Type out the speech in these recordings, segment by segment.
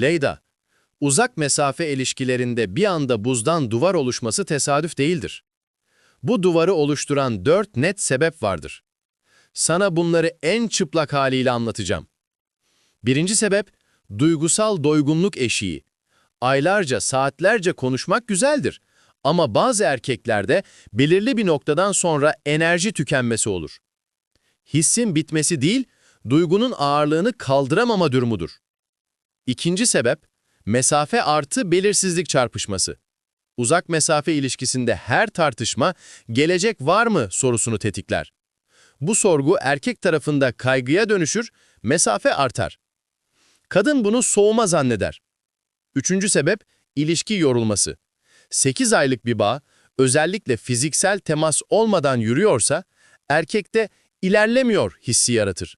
Leyda, uzak mesafe ilişkilerinde bir anda buzdan duvar oluşması tesadüf değildir. Bu duvarı oluşturan dört net sebep vardır. Sana bunları en çıplak haliyle anlatacağım. Birinci sebep, duygusal doygunluk eşiği. Aylarca, saatlerce konuşmak güzeldir. Ama bazı erkeklerde belirli bir noktadan sonra enerji tükenmesi olur. Hissin bitmesi değil, duygunun ağırlığını kaldıramama durumudur. İkinci sebep, mesafe artı belirsizlik çarpışması. Uzak mesafe ilişkisinde her tartışma, gelecek var mı sorusunu tetikler. Bu sorgu erkek tarafında kaygıya dönüşür, mesafe artar. Kadın bunu soğuma zanneder. Üçüncü sebep, ilişki yorulması. 8 aylık bir bağ, özellikle fiziksel temas olmadan yürüyorsa, erkekte ilerlemiyor hissi yaratır.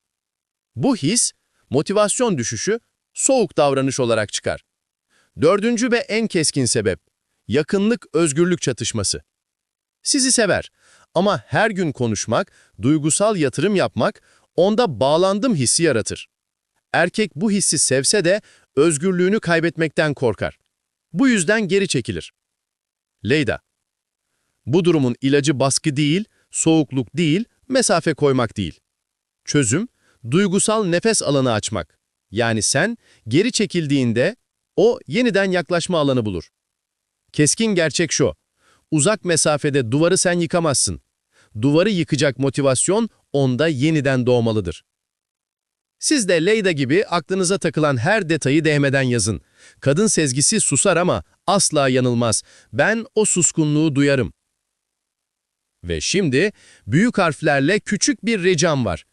Bu his, motivasyon düşüşü, soğuk davranış olarak çıkar. Dördüncü ve en keskin sebep, yakınlık özgürlük çatışması. Sizi sever ama her gün konuşmak, duygusal yatırım yapmak onda bağlandım hissi yaratır. Erkek bu hissi sevse de özgürlüğünü kaybetmekten korkar. Bu yüzden geri çekilir. Leyda, bu durumun ilacı baskı değil, soğukluk değil, mesafe koymak değil. Çözüm, duygusal nefes alanı açmak. Yani sen geri çekildiğinde o yeniden yaklaşma alanı bulur. Keskin gerçek şu, uzak mesafede duvarı sen yıkamazsın. Duvarı yıkacak motivasyon onda yeniden doğmalıdır. Siz de Leyda gibi aklınıza takılan her detayı değmeden yazın. Kadın sezgisi susar ama asla yanılmaz. Ben o suskunluğu duyarım. Ve şimdi büyük harflerle küçük bir ricam var.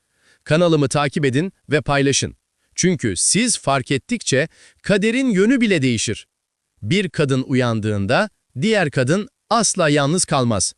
Kanalımı takip edin ve paylaşın. Çünkü siz fark ettikçe kaderin yönü bile değişir. Bir kadın uyandığında diğer kadın asla yalnız kalmaz.